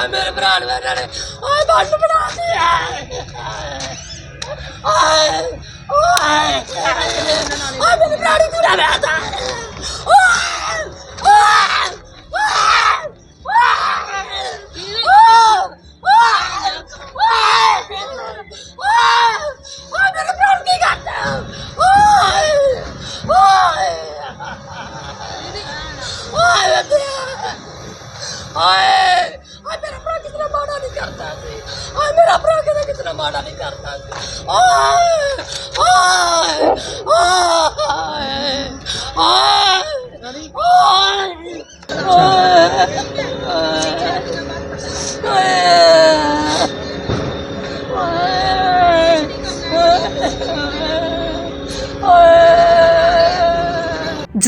ਆ ਮੇਰੇ ਭਰਾ ਨੂੰ ਇਹਨਾਂ ਨੇ ਓਏ ਬੰਦ ਬਣਾ ਦੇ। ਓਏ ਓਏ ਓਏ। ਮੇਰੇ ਭਰਾ ਨੂੰ ਕਿਉਂ ਨਾ ਓਏ ਓਏ। ਮਾੜਾ ਨਹੀਂ ਕਰਦਾ। ਸੀ ਓਏ ਓਏ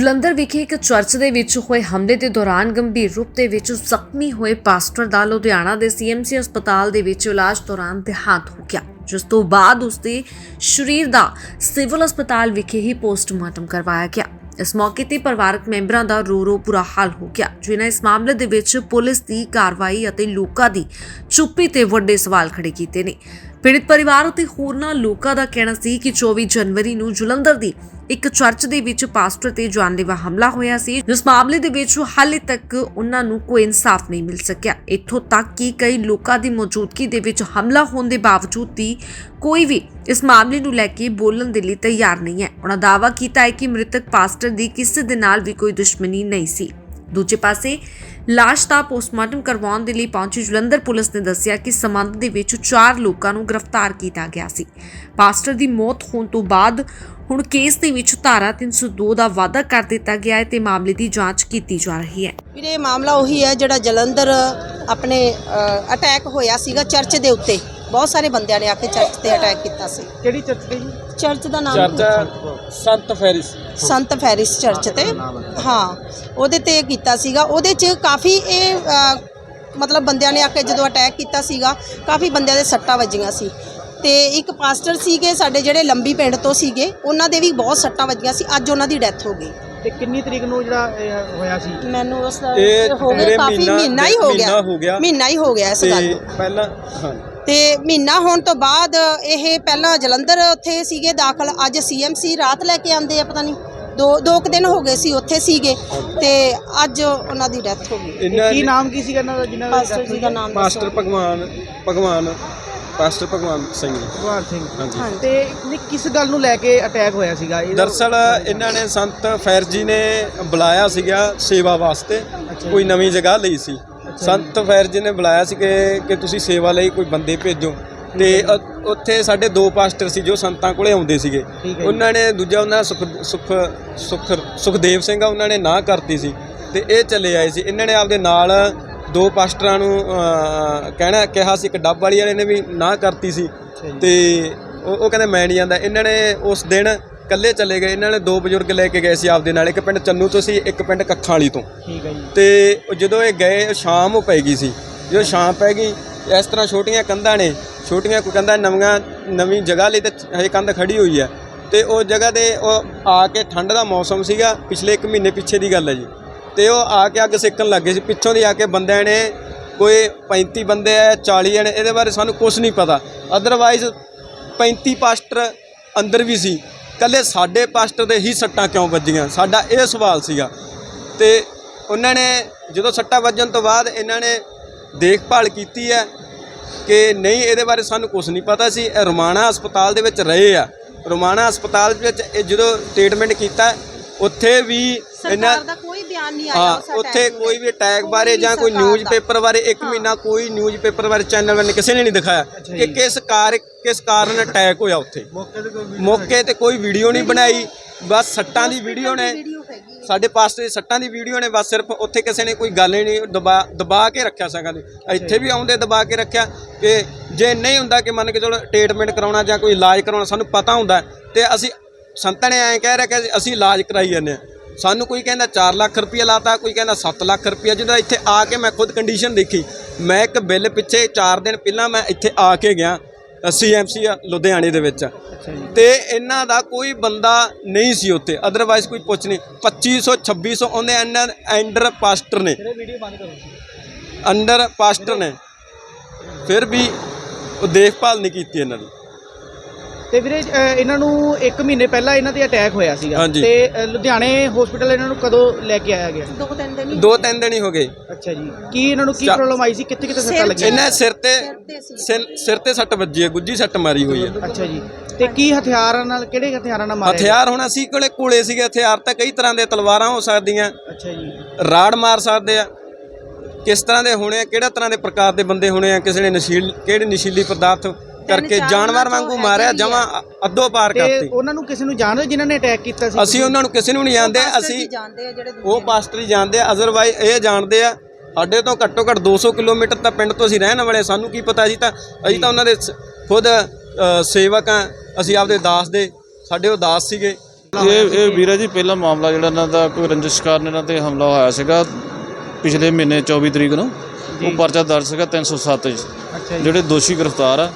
ਜਲੰਧਰ ਵਿਖੇ ਇੱਕ ਚਰਚ ਦੇ ਵਿੱਚ ਹੋਏ ਹਮਲੇ ਦੇ ਦੌਰਾਨ ਗੰਭੀਰ ਰੂਪ ਦੇ ਵਿੱਚ ਜ਼ਖਮੀ ਹੋਏ ਪਾਸਟਰ ਦਾ ਲੁਧਿਆਣਾ ਦੇ ਸੀਐਮਸੀ ਹਸਪਤਾਲ ਦੇ ਵਿੱਚ ਇਲਾਜ ਦੌਰਾਨ ਦੇਹਾਂਤ ਹੋ ਗਿਆ, ਜਿਸ ਤੋਂ ਬਾਅਦ ਉਸ ਦੇ ਸਰੀਰ ਦਾ ਸਿਵਲ ਹਸਪਤਾਲ ਵਿਖੇ ਹੀ ਪੋਸਟਮਾਰਟਮ ਕਰਵਾਇਆ ਗਿਆ। ਇਸ ਮੌਕੇ ਤੇ ਪਰਿਵਾਰਕ ਮੈਂਬਰਾਂ ਦਾ ਰੋ ਰੋ ਬੁਰਾ ਹਾਲ ਹੋ ਗਿਆ, ਜਿਨ੍ਹਾਂ ਇਸ ਮਾਮਲੇ ਦੇ ਵਿੱਚ ਪੁਲਿਸ ਦੀ ਕਾਰਵਾਈ ਅਤੇ ਲੋਕਾਂ ਦੀ ਚੁੱਪੀ ਤੇ ਵੱਡੇ ਸਵਾਲ ਖੜੇ ਕੀਤੇ ਨੇ। ਪੀੜਿਤ ਪਰਿਵਾਰ ਅਤੇ ਹੋਰਨਾਂ ਲੋਕਾਂ ਦਾ ਕਹਿਣਾ ਸੀ ਕਿ 24 ਜਨਵਰੀ ਨੂੰ ਜਲੰਧਰ ਦੀ ਇੱਕ ਚਰਚ ਦੇ ਵਿੱਚ ਪਾਸਟਰ ਤੇ ਜਾਨਲੇਵਾ ਹਮਲਾ ਹੋਇਆ ਸੀ, ਜਿਸ ਮਾਮਲੇ ਦੇ ਵਿੱਚ ਹਾਲੇ ਤੱਕ ਉਹਨਾਂ ਨੂੰ ਕੋਈ ਇਨਸਾਫ ਨਹੀਂ ਮਿਲ ਸਕਿਆ। ਇੱਥੋਂ ਤੱਕ ਕਿ ਕਈ ਲੋਕਾਂ ਦੀ ਮੌਜੂਦਗੀ ਦੇ ਵਿੱਚ ਹਮਲਾ ਹੋਣ ਦੇ ਬਾਵਜੂਦ ਵੀ ਕੋਈ ਵੀ ਇਸ ਮਾਮਲੇ ਨੂੰ ਲੈ ਕੇ ਬੋਲਣ ਦੇ ਲਈ ਤਿਆਰ ਨਹੀਂ ਹੈ। ਉਹਨਾਂ ਦਾਅਵਾ ਕੀਤਾ ਹੈ ਕਿ ਮ੍ਰਿਤਕ ਪਾਸਟਰ ਦੀ ਕਿਸੇ ਦੇ ਨਾਲ ਵੀ ਕੋਈ ਦੁਸ਼ਮਣੀ ਨਹੀਂ ਸੀ। ਦੂਜੇ ਪਾਸੇ ਲਾਸ਼ ਦਾ ਪੋਸਟਮਾਰਟਮ ਕਰਵਾਉਣ ਦੇ ਲਈ ਪਹੁੰਚੀ ਜਲੰਧਰ ਪੁਲਿਸ ਨੇ ਦੱਸਿਆ ਕਿ ਸਬੰਧ ਦੇ ਵਿੱਚ ਚਾਰ ਲੋਕਾਂ ਨੂੰ ਗ੍ਰਿਫਤਾਰ ਕੀਤਾ ਗਿਆ ਸੀ। ਪਾਸਟਰ ਦੀ ਮੌਤ ਹੋਣ ਤੋਂ ਬਾਅਦ ਹੁਣ ਕੇਸ ਦੇ ਵਿੱਚ ਧਾਰਾ 302 ਦਾ ਵਾਅਦਾ ਕਰ ਦਿੱਤਾ ਗਿਆ ਹੈ ਤੇ ਮਾਮਲੇ ਦੀ ਜਾਂਚ ਕੀਤੀ ਜਾ ਰਹੀ ਹੈ। ਵੀਰੇ ਇਹ ਮਾਮਲਾ ਉਹੀ ਹੈ ਜਿਹੜਾ ਜਲੰਧਰ ਆਪਣੇ ਅਟੈਕ ਹੋਇਆ ਸੀਗਾ ਚਰਚ ਦੇ ਉੱਤੇ। ਬਹੁਤ ਸਾਰੇ ਬੰਦਿਆਂ ਨੇ ਆ ਕੇ ਚਰਚ ਤੇ ਅਟੈਕ ਕੀਤਾ ਸੀ। ਕਿਹੜੀ ਚਰਚ ਤੇ ਜੀ? ਚਰਚ ਦਾ ਨਾਮ ਚਰਚ ਸੰਤ ਫੈਰਿਸ। ਸੰਤ ਫੈਰਿਸ ਚਰਚ ਤੇ। ਹਾਂ। ਉਹਦੇ ਤੇ ਕੀਤਾ ਸੀਗਾ। ਉਹਦੇ 'ਚ ਕਾਫੀ ਇਹ ਅ, ਮਤਲਬ ਬੰਦਿਆਂ ਨੇ ਆ ਕੇ ਜਦੋਂ ਅਟੈਕ ਕੀਤਾ ਸੀਗਾ ਕਾਫੀ ਬੰਦਿਆਂ ਦੇ ਸੱਟਾਂ ਵੱਜੀਆਂ ਸੀ। ਤੇ ਇੱਕ ਪਾਸਟਰ ਸੀਗੇ ਸਾਡੇ ਜਿਹੜੇ ਲੰਬੀ ਪਿੰਡ ਤੋਂ ਸੀਗੇ ਉਹਨਾਂ ਦੇ ਵੀ ਬਹੁਤ ਸੱਟਾਂ ਵੱਜੀਆਂ ਸੀ। ਅੱਜ ਉਹਨਾਂ ਦੀ ਡੈਥ ਹੋ ਗਈ। ਤੇ ਕਿੰਨੀ ਤਰੀਕ ਨੂੰ ਜਿਹੜਾ ਇਹ ਹੋਇਆ ਸੀ? ਮੈਨੂੰ ਉਸ ਦਾ ਇਹ ਹੋ ਗਿਆ ਮੇਰੇ ਕਾਫੀ ਮਹੀਨਾ- ਹੀ ਹੋ ਗਿਆ। ਮਹੀਨਾ ਹੋ ਗਿਆ। ਮਹੀਨਾ ਹੀ ਹੋ ਗਿਆ ਇਸ ਤੇ ਗੱਲ ਨੂੰ। ਪਹਿਲਾਂ ਹਾਂ। ਤੇ ਮਹੀਨਾ ਹੋਣ ਤੋਂ ਬਾਅਦ ਇਹ ਪਹਿਲਾਂ ਜਲੰਧਰ ਉੱਥੇ ਸੀਗੇ ਦਾਖਲ। ਅੱਜ ਸੀਐਮਸੀ ਰਾਤ ਲੈ ਕੇ ਆਂਦੇ ਆ ਪਤਾ ਨਹੀਂ ਦੋ ਦੋ ਕੁ ਦਿਨ ਹੋ ਗਏ ਸੀ ਉੱਥੇ ਸੀਗੇ। ਤੇ ਅੱਜ ਉਹਨਾਂ ਦੀ ਡੈਥ ਹੋ ਗਈ। ਇਹਨਾਂ ਕੀ ਨਾਮ ਕੀ ਸੀਗਾ ਇਹਨਾਂ ਦਾ ਜਿਨ੍ਹਾਂ ਦਾ ਪਾਸਟਰ ਜੀ ਦਾ ਨਾਮ ਮਾਸਟਰ ਭਗਵਾਨ ਭਗਵਾਨ ਪਾਸਟਰ ਭਗਵਾਨ ਸਿੰਘ। ਜੀ ਭਗਵਾਨ ਸਿੰਘ। ਹਾਂਜੀ। ਤੇ ਨਹੀਂ, ਕਿਸ ਗੱਲ ਨੂੰ ਲੈ ਕੇ ਅਟੈਕ ਹੋਇਆ ਸੀਗਾ? ਇਹ ਦਰਸਲ ਇਹਨਾਂ ਨੇ ਸੰਤ ਫੈਰ ਜੀ ਨੇ ਬੁਲਾਇਆ ਸੀਗਾ ਸੇਵਾ ਵਾਸਤੇ ਕੋਈ ਨਵੀਂ ਜਗ੍ਹਾ ਲਈ ਸੀ। ਸੰਤ ਫੈਰ ਜੀ ਨੇ ਬੁਲਾਇਆ ਸੀ ਕਿ ਕਿ ਤੁਸੀਂ ਸੇਵਾ ਲਈ ਕੋਈ ਬੰਦੇ ਭੇਜੋ। ਤੇ ਅ- ਉੱਥੇ ਸਾਡੇ ਦੋ ਪਾਸਟਰ ਸੀ ਜੋ ਸੰਤਾਂ ਕੋਲੇ ਆਉਂਦੇ ਸੀਗੇ। ਠੀਕ ਹੈ ਜੀ। ਉਹਨਾਂ ਨੇ ਦੂਜਾ ਉਹਨਾਂ ਦਾ ਸੁਖ ਸੁਖ ਸੁਖ ਸੁਖਦੇਵ ਸਿੰਘ ਆ ਉਹਨਾਂ ਨੇ ਨਾ ਕਰਤੀ ਸੀ। ਤੇ ਇਹ ਚਲੇ ਆਏ ਸੀ। ਇਹਨਾਂ ਨੇ ਆਪਦੇ ਨਾਲ ਦੋ ਪਾਸਟਰਾਂ ਨੂੰ ਅ, ਕਹਿਣਾ ਕਿਹਾ ਸੀ ਇੱਕ ਡੱਬ ਵਾਲੀ ਵਾਲੇ ਨੇ ਵੀ ਨਾ ਕਰਤੀ ਸੀ। ਜੀ। ਤੇ ਉਹ ਉਹ ਕਹਿੰਦੇ ਮੈਂ ਨਹੀਂ ਜਾਂਦਾ। ਇਹਨਾਂ ਨੇ ਉਸ ਦਿਨ ਇਕੱਲੇ ਚਲੇ ਗਏ ਇਹਨਾਂ ਨੇ ਦੋ ਬਜ਼ੁਰਗ ਲੈ ਕੇ ਗਏ ਸੀ ਆਪਦੇ ਨਾਲ ਇੱਕ ਪਿੰਡ ਚੰਨੂ ਤੋਂ ਸੀ ਇੱਕ ਪਿੰਡ ਕੱਖਾਂ ਵਾਲੀ ਤੋਂ। ਠੀਕ ਹੈ ਜੀ। ਤੇ ਉਹ ਜਦੋਂ ਇਹ ਗਏ ਸ਼ਾਮ ਹੋ ਪੈ ਗਈ ਸੀ। ਜਦੋਂ ਸ਼ਾਮ ਪੈ ਗਈ ਇਸ ਤਰ੍ਹਾਂ ਛੋਟੀਆਂ ਕੰਧਾਂ ਨੇ ਛੋਟੀਆਂ ਕੋਈ ਕੰਧਾਂ ਨਵੀਆਂ ਨਵੀਂ ਜਗ੍ਹਾ ਲਈ ਤੇ ਹਜੇ ਕੰਧ ਖੜੀ ਹੋਈ ਹੈ। ਤੇ ਉਹ ਜਗ੍ਹਾ ਤੇ ਉਹ ਆ ਕੇ ਠੰਡ ਦਾ ਮੌਸਮ ਸੀਗਾ ਪਿਛਲੇ 1 ਮਹੀਨੇ ਪਿੱਛੇ ਦੀ ਗੱਲ ਹੈ ਜੀ। ਤੇ ਉਹ ਆ ਕੇ ਅੱਗ ਸੇਕਣ ਲੱਗੇ ਸੀ। ਪਿੱਛੋਂ ਦੀ ਆ ਕੇ ਬੰਦਿਆਂ ਨੇ ਕੋਈ 35 ਬੰਦੇ ਆ 40 ਨੇ ਇਹਦੇ ਬਾਰੇ ਸਾਨੂੰ ਕੁਝ ਨਹੀਂ ਪਤਾ। ਅਦਰਵਾਈਜ਼ 35 ਪਾਸਟਰ ਅੰਦਰ ਵੀ ਸੀ। ਕੱਲੇ ਸਾਡੇ ਪਾਸਟਰ ਦੇ ਹੀ ਸੱਟਾਂ ਕਿਉਂ ਵੱਜੀਆਂ? ਸਾਡਾ ਇਹ ਸਵਾਲ ਸੀਗਾ। ਤੇ ਉਹਨਾਂ ਨੇ ਜਦੋਂ ਸੱਟਾਂ ਵੱਜਣ ਤੋਂ ਬਾਅਦ ਇਹਨਾਂ ਨੇ ਦੇਖਭਾਲ ਕੀਤੀ ਹੈ ਕਿ ਨਹੀਂ ਇਹਦੇ ਬਾਰੇ ਸਾਨੂੰ ਕੁਝ ਨਹੀਂ ਪਤਾ ਸੀ। ਇਹ ਰੋਮਾਣਾ ਹਸਪਤਾਲ ਦੇ ਵਿੱਚ ਰਹੇ ਆ। ਰੋਮਾਣਾ ਹਸਪਤਾਲ ਵਿੱਚ ਇਹ ਜਦੋਂ ਟ੍ਰੀਟਮੈਂਟ ਕੀਤਾ ਉੱਥੇ ਵੀ ਇਹਨਾਂ ਬਿਆਨ ਨਹੀਂ ਆਇਆ ਹਾਂ ਉੱਥੇ ਕੋਈ ਵੀ। ਅਟੈਕ ਬਾਰੇ ਜਾਂ ਕੋਈ ਨਿਊਜ਼। ਪੇਪਰ ਬਾਰੇ ਇੱਕ ਮਹੀਨਾ ਕੋਈ ਨਿਊਜ਼ ਪੇਪਰ ਬਾਰੇ ਚੈਨਲ ਵਾਲੇ ਕਿਸੇ ਨੇ ਨਹੀਂ ਦਿਖਾਇਆ ਕਿ ਕਿਸ ਕਾਰ ਕਿਸ ਕਾਰਨ ਅਟੈਕ ਹੋਇਆ ਉੱਥੇ। ਮੌਕੇ ਤੇ ਕੋਈ ਮੌਕੇ ਤੇ ਕੋਈ ਵੀਡੀਓ ਨਹੀਂ ਬਣਾਈ। ਬਸ ਸੱਟਾਂ ਦੀ ਵੀਡੀਓ ਨੇ। ਸਾਡੇ ਪਾਸਟਰ ਦੀ ਸੱਟਾਂ ਦੀ ਵੀਡੀਓ ਨੇ। ਬਸ ਸਿਰਫ ਉੱਥੇ ਕਿਸੇ ਨੇ ਕੋਈ ਗੱਲ ਹੀ ਨਹੀਂ ਦਬਾ ਦਬਾ ਕੇ ਰੱਖਿਆ ਸਕਾਂ ਦੇ ਇੱਥੇ ਵੀ ਆਉਂਦੇ ਦਬਾ ਕੇ ਰੱਖਿਆ ਕਿ ਜੇ ਨਹੀਂ ਹੁੰਦਾ ਕਿ ਮੰਨ ਕੇ ਚਲੋ ਟ੍ਰੀਟਮੈਂਟ ਕਰਾਉਣਾ ਜਾਂ ਕੋਈ ਇਲਾਜ ਕਰਾਉਣਾ ਸਾਨੂੰ ਪਤਾ ਹੁੰਦਾ ਤੇ ਅਸੀਂ ਸੰਤਾਂ ਨੇ ਐਂ ਕਹਿ ਰਿਹਾ ਕਿ ਅਸੀਂ ਇਲਾਜ ਕਰਾਈ ਜਾਂਦੇ ਹਾਂ। ਸਾਨੂੰ ਕੋਈ ਕਹਿੰਦਾ 4 ਲੱਖ ਰੁਪਏ ਲਾਤਾ ਕੋਈ ਕਹਿੰਦਾ 7 ਲੱਖ ਰੁਪਏ ਜਦੋਂ ਇੱਥੇ ਆ ਕੇ ਮੈਂ ਖੁਦ ਕੰਡੀਸ਼ਨ ਦੇਖੀ ਮੈਂ ਇੱਕ ਬਿੱਲ ਪਿੱਛੇ 4 ਦਿਨ ਪਹਿਲਾਂ ਮੈਂ ਇੱਥੇ ਆ ਕੇ ਗਿਆ ਸੀਐਮਸੀ ਲੁਧਿਆਣੇ ਦੇ ਵਿੱਚ। ਤੇ ਇਹਨਾਂ ਦਾ ਕੋਈ ਬੰਦਾ ਨਹੀਂ ਸੀ ਉੱਥੇ ਅਦਰਵਾਈਜ਼ ਕੋਈ ਪੁੱਛ ਨਹੀਂ। 2500 2600 ਉਹਦੇ ਅੰਡਰ ਐਂਡਰ ਪਾਸਟਰ ਨੇ। ਅੰਡਰ ਪਾਸਟਰ ਨੇ। ਫਿਰ ਵੀ ਉਹ ਦੇਖਭਾਲ ਨਹੀਂ ਕੀਤੀ ਇਹਨਾਂ ਦੀ। ਤੇ ਵੀਰੇ ਇਹਨਾਂ ਨੂੰ 1 ਮਹੀਨੇ ਪਹਿਲਾਂ ਇਹਨਾਂ ਤੇ ਅਟੈਕ ਹੋਇਆ ਸੀਗਾ। ਹਾਂਜੀ। ਤੇ ਲੁਧਿਆਣੇ ਹਸਪੀਟਲ ਇਹਨਾਂ ਨੂੰ ਕਦੋਂ ਲੈ ਕੇ ਆਇਆ ਗਿਆ? ਦੋ ਤਿੰਨ ਦਿਨ ਹੀ ਦੋ ਤਿੰਨ ਦਿਨ ਹੀ ਹੋ ਗਏ। ਅੱਛਾ ਜੀ। ਕੀ ਇਹਨਾਂ ਨੂੰ ਕੀ ਚਾ- ਪ੍ਰੋਬਲਮ ਆਈ ਸੀ? ਕਿੱਥੇ ਕਿੱਥੇ ਸੱਟਾਂ ਸਿਰ 'ਚ- ਲੱਗੀਆਂ? ਇਹਨਾਂ ਸਿਰ ਤੇ ਤੇ ਸੀ। ਸਿਰ ਸਿਰ ਤੇ ਸੱਟ ਵੱਜੀ ਹੈ ਗੁੱਜੀ ਸੱਟ ਮਾਰੀ ਹੋਈ ਹੈ। ਅੱਛਾ ਜੀ। ਤੇ ਕੀ ਹਥਿਆਰਾਂ ਨਾਲ ਕਿਹੜੇ ਹਥਿਆਰਾਂ ਨਾਲ ਮਾਰਿਆ ਹਥਿਆਰ ਹੁਣ ਅਸੀਂ ਕੋਲੇ ਕੋਲੇ ਸੀਗੇ ਹਥਿਆਰ ਤਾਂ ਕਈ ਤਰ੍ਹਾਂ ਦੇ ਤਲਵਾਰਾਂ ਹੋ ਸਕਦੀਆਂ? ਅੱਛਾ ਜੀ। ਰਾੜ ਮਾਰ ਸਕਦੇ ਆ। ਕਿਸ ਤਰ੍ਹਾਂ ਦੇ ਹੋਣੇ ਆ ਕਿਹੜਾ ਤਰ੍ਹਾਂ ਦੇ ਪ੍ਰਕਾਰ ਦੇ ਬੰਦੇ ਹੋਣੇ ਆ ਕਿਸੇ ਨੇ ਨਸ਼ੀਲ ਕਿਹੜੇ ਨਸ਼ੀਲੀ ਪਦਾਰਥ ਕਰਕੇ ਜਾਨਵਰ ਵਾਂਗੂ ਮਾਰਿਆ ਜਮਾਂ ਅੱਧੋ ਪਾਰ ਤੇ ਕਰਤੀ। ਉਹਨਾਂ ਨੂੰ ਕਿਸੇ ਨੂੰ ਜਾਣਦੇ ਹੋ ਜਿਨ੍ਹਾਂ ਨੇ ਅਟੈਕ ਕੀਤਾ ਸੀ। ਅਸੀਂ ਉਹਨਾਂ ਨੂੰ ਕਿਸੇ ਨੂੰ ਨਹੀਂ ਜਾਣਦੇ ਅਸੀਂ ਜਾਣਦੇ ਆ ਜਿਹੜੇ ਉਹ ਪਾਸਟਰ ਹੀ ਜਾਣਦੇ ਆ ਅਜ਼ਰਵਾਈਜ਼ ਇਹ ਜਾਣਦੇ ਆ ਸਾਡੇ ਤੋਂ ਘੱਟੋ ਘੱਟ 200 ਕਿਲੋਮੀਟਰ ਤਾਂ ਪਿੰਡ ਤੋਂ ਅਸੀਂ ਰਹਿਣ ਵਾਲੇ ਸਾਨੂੰ ਕੀ ਪਤਾ ਜੀ ਤਾਂ ਅਸੀਂ ਤਾਂ ਉਹਨਾਂ ਦੇ ਸ- ਖੁਦ ਅ, ਸੇਵਕ ਆ ਅਸੀਂ ਆਪਦੇ ਦਾਸ ਦੇ ਸਾਡੇ ਉਹ ਦਾਸ ਸੀਗੇ। ਇਹ ਇਹ ਵੀਰਾ ਜੀ ਪਹਿਲਾ ਮਾਮਲਾ ਜਿਹੜਾ ਇਹਨਾਂ ਦਾ ਕੋਈ ਰੰਜਿਸ਼ ਕਾਰਨ ਇਹਨਾਂ ਤੇ ਹਮਲਾ ਹੋਇਆ ਸੀਗਾ ਪਿਛਲੇ ਮਹੀਨੇ 24 ਤਰੀਕ ਨੂੰ। ਉਹ ਪਰਚਾ ਦਰਜ ਸੀਗਾ 307 ਚ। ਅੱਛਾ ਜਿਹੜੇ ਦੋਸ਼ੀ ਗ੍ਰਿਫਤਾਰ ਆ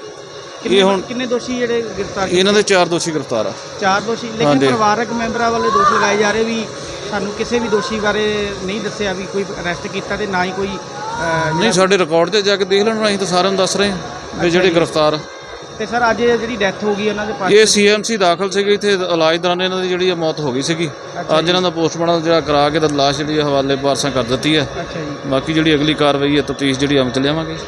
ਇਹ ਹੁਣ ਕਿੰਨੇ ਦੋਸ਼ੀ ਜਿਹੜੇ ਗ੍ਰਿਫਤਾਰ? ਇਹਨਾਂ ਦੇ ਚਾਰ ਦੋਸ਼ੀ ਗ੍ਰਿਫਤਾਰ ਆ। ਚਾਰ ਦੋਸ਼ੀ ਲੇਕਿਨ ਹਾਂਜੀ। ਪਰਿਵਾਰਕ ਮੈਂਬਰਾਂ ਵੱਲੋਂ ਦੋਸ਼ ਲਗਾਏ ਜਾ ਰਹੇ ਵੀ ਸਾਨੂੰ ਕਿਸੇ ਵੀ ਦੋਸ਼ੀ ਬਾਰੇ ਨਹੀਂ ਦੱਸਿਆ ਵੀ ਕੋਈ ਅਰੈਸਟ ਕੀਤਾ ਤੇ ਨਾ ਹੀ ਕੋਈ ਅਹ, ਨਹੀਂ ਸਾਡੇ ਰਿਕਾਰਡ ਤੇ ਜਾ ਕੇ ਦੇਖ ਲੈਣ ਅਸੀਂ ਤਾਂ ਸਾਰਿਆਂ ਨੂੰ ਦੱਸ ਰਹੇ ਹਾਂ ਵੀ ਜਿਹੜੇ ਗ੍ਰਿਫਤਾਰ ਆ। ਤੇ ਸਰ ਅੱਜ ਜਿਹੜੀ ਡੈਥ ਹੋ ਗਈ ਉਹਨਾਂ ਦੇ ਪਾਸ ਇਹ ਸੀਐਮਸੀ ਦਾਖਲ ਸੀਗੇ ਇੱਥੇ ਇਲਾਜ ਦੌਰਾਨ ਇਹਨਾਂ ਦੀ ਜਿਹੜੀ ਆ ਮੌਤ ਹੋ ਗਈ ਸੀਗੀ। ਅੱਜ ਇਹਨਾਂ ਦਾ ਪੋਸਟਮਾਰਟਮ ਜਿਹੜਾ ਕਰਾ ਕੇ ਤਾਂ ਲਾਸ਼ ਜਿਹੜੀ ਆ ਹਵਾਲੇ ਵਾਰਸਾਂ ਕਰ ਦਿੱਤੀ ਹੈ ਅੱਛਾ ਜੀ। ਬਾਕੀ ਜਿਹੜੀ ਅਗਲੀ ਕਾਰਵਾਈ ਹੈ ਤਫਤੀਸ਼ ਜਿਹੜੀ ਅਮਲ ਚ ਲਿਆਵਾਂਗੇ।